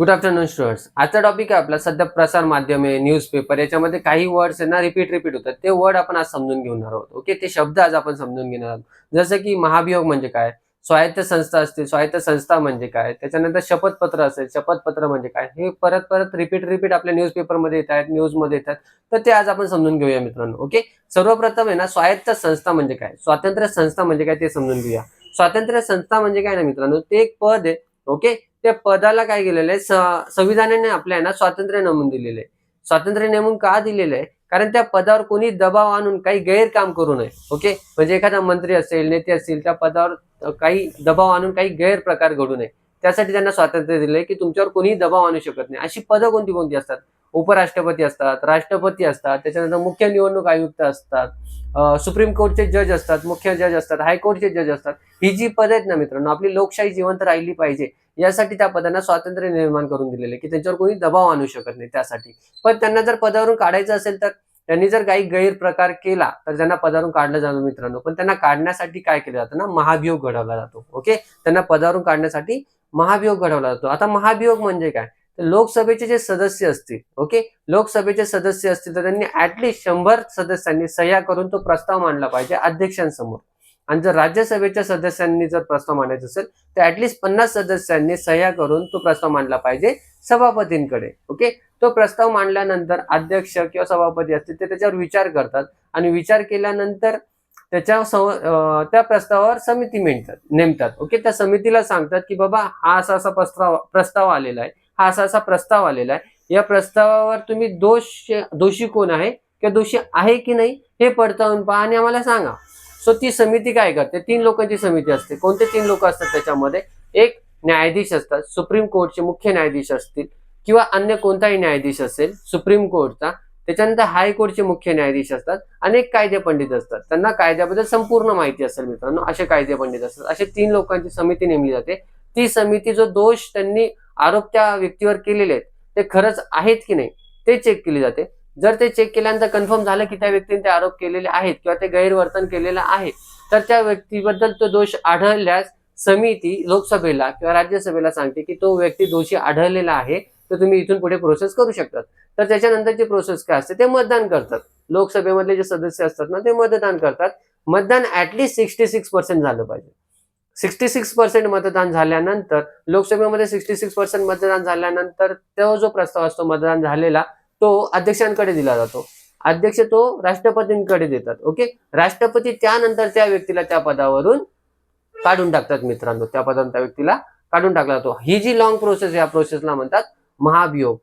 Good afternoon students आजचा topic आहे आपला सध्या प्रसार माध्यमे न्यूजपेपर याच्यामध्ये काही वर्ड्स ना रिपीट रिपीट होतात. ते वर्ड आपण आज समजून घेणार आहोत. ओके ते शब्द आज आपण समजून घेणार आहोत. जसं की महाभियोग म्हणजे काय? स्वायत्त संस्था असते. स्वायत्त संस्था म्हणजे काय? त्याच्यानंतर शपथपत्र असेल. शपथपत्र म्हणजे काय? हे परत परत रिपीट रिपीट आपल्या न्यूजपेपरमध्ये येत आहेत न्यूजमध्ये येतात तर ते आज आपण समजून घेऊया मित्रांनो. ओके सर्वप्रथम आहे ना स्वायत्त संस्था म्हणजे काय? स्वातंत्र्य संस्था म्हणजे काय ते समजून घेऊया. स्वातंत्र्य संस्था म्हणजे काय ना मित्रांनो? ते एक पद आहे. ओके त्या पदाला काय केलेलं आहे? संविधानाने आपल्या ना स्वातंत्र्य नेमून दिलेलं आहे. स्वातंत्र्य नेमून का दिलेलं आहे? कारण त्या पदावर कोणी दबाव आणून काही गैरकाम करू नये ओके म्हणजे एखादा मंत्री असेल नेते असतील त्या पदावर काही दबाव आणून काही गैरप्रकार घडू नये. त्यासाठी त्यांना स्वातंत्र्य दिलंय की तुमच्यावर कोणीही दबाव आणू शकत नाही. अशी पदं कोणती कोणती असतात? उपराष्ट्रपती असतात राष्ट्रपती असतात त्याच्यानंतर मुख्य निवडणूक आयुक्त असतात सुप्रीम कोर्टचे जज असतात मुख्य जज असतात हायकोर्टचे जज असतात. ही जी पद आहेत ना मित्रांनो आपली लोकशाही जिवंत राहिली पाहिजे यासाठी त्या पदांना स्वातंत्र्य निर्माण करून दिलेले की त्यांच्यावर कोणी दबाव आणू शकत नाही त्यासाठी. पण त्यांना जर पदावरून काढायचं असेल तर त्यांनी जर काही गैरप्रकार केला तर त्यांना पदावरून काढलं जातं मित्रांनो. पण त्यांना काढण्यासाठी काय केलं जातं ना? महाभियोग घडवला जातो ओके? त्यांना पदावरून काढण्यासाठी महाभियोग घडवला जातो. आता महाभियोग म्हणजे काय? लोकसभेचे जे सदस्य असतील ओके? लोकसभेचे सदस्य असतील तर त्यांनी ऍटलिस्ट शंभर सदस्यांनी सह्या करून तो प्रस्ताव मांडला पाहिजे अध्यक्षांसमोर. आणि जर राज्यसभेच्या सदस्यांनी जर प्रस्ताव मांडायचा असेल तर ऍटलिस्ट पन्नास सदस्यांनी सह्या करून तो प्रस्ताव मांडला पाहिजे सभापतींकडे ओके? तो प्रस्ताव मांडल्यानंतर अध्यक्ष किंवा सभापती असतील ते त्याच्यावर विचार करतात आणि विचार केल्यानंतर त्याच्या सं- त्या प्रस्तावावर समिती मिळतात नेमतात ओके? त्या समितीला सांगतात की बाबा हा असा असा प्रस्ताव प्रस्ताव आलेला आहे. हा असा असा प्रस्ताव आलेला आहे. या प्रस्तावावर तुम्ही दोष दोषी कोण आहे किंवा दोषी आहे की नाही हे पडताळून पहा आणि आम्हाला सांगा. सो ती समिती काय करते? तीन लोकांची समिती असते. कोणते तीन लोक असतात त्याच्यामध्ये? एक न्यायाधीश असतात. सुप्रीम कोर्टचे मुख्य न्यायाधीश असतील किंवा अन्य कोणताही न्यायाधीश असेल सुप्रीम कोर्टचा. त्याच्यानंतर हायकोर्टचे मुख्य न्यायाधीश असतात. अनेक कायदे पंडित असतात. त्यांना कायद्याबद्दल संपूर्ण माहिती असेल मित्रांनो. असे कायदे पंडित असतात. असे तीन लोकांची समिती नेमली जाते. ती समिती जो दोष त्यांनी आरोप त्या व्यक्तीवर केलेले आहेत. ते खरंच आहेत की नाही ते चेक केली जाते. जर ते चेक केल्यानंतर कन्फर्म झालं की त्या व्यक्तीने ते आरोप केलेले आहेत किंवा ते गैरवर्तन केलेलं आहे तर त्या व्यक्तीबद्दल तो दोष आढळल्यास समिती लोकसभेला किंवा राज्यसभेला सांगते की तो व्यक्ती दोषी आढळलेला आहे तर तुम्ही इथून पुढे प्रोसेस करू शकतात. तर त्याच्यानंतरची प्रोसेस काय असते? ते मतदान करतात. लोकसभेमधले जे सदस्य असतात ना ते मतदान करतात. मतदान ऍटलीस्ट सिक्स्टी सिक्स पर्सेंट झालं पाहिजे. सिक्स्टी सिक्स पर्सेंट मतदान झाल्यानंतर लोकसभेमध्ये सिक्स्टी सिक्स पर्सेंट मतदान झाल्यानंतर तो जो प्रस्ताव असतो मतदान झालेला तो अध्यक्षांकडे दिला जातो. अध्यक्ष तो राष्ट्रपतींकडे देतात ओके? राष्ट्रपती त्यानंतर त्या व्यक्तीला त्या पदावरून काढून टाकतात मित्रांनो. त्या पदावरून त्या व्यक्तीला काढून टाकला जातो. ही जी लॉंग प्रोसेस या प्रोसेसला म्हणतात महाभियोग.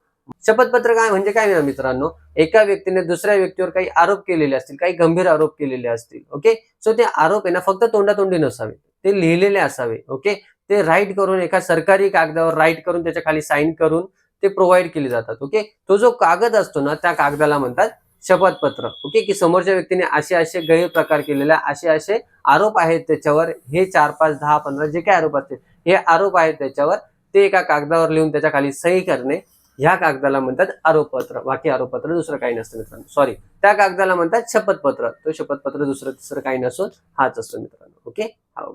शपथपत्र काय म्हणजे काय ना मित्रांनो? एका व्यक्तीने दुसऱ्या व्यक्तीवर काही आरोप केलेले असतील काही गंभीर आरोप केलेले असतील ओके? सो ते आरोप आहे ना फक्त तोंडातोंडी नसावे ते लिहिलेले असावे ओके ते राईट करून एका सरकारी कागदावर राईट करून त्याच्याखाली साईन करून ते प्रोव्हाइड केले जातात ओके तो जो कागद असतो ना त्या कागदाला म्हणतात शपथपत्र ओके की समोरच्या व्यक्तीने असे असे गैरप्रकार केलेले असे असे आरोप आहेत त्याच्यावर हे चार पाच दहा पंधरा जे काही आरोप असतील हे आरोप आहेत त्याच्यावर ते एका कागदावर लिहून त्याच्याखाली सही करणे ह्या कागदाला म्हणतात आरोपपत्र. बाकी आरोपपत्र दुसरं काही नसतं मित्रांनो. सॉरी त्या कागदाला म्हणतात शपथपत्र. तो शपथपत्र दुसरं तिसरं काही नसून हाच असतो मित्रांनो. ओके हा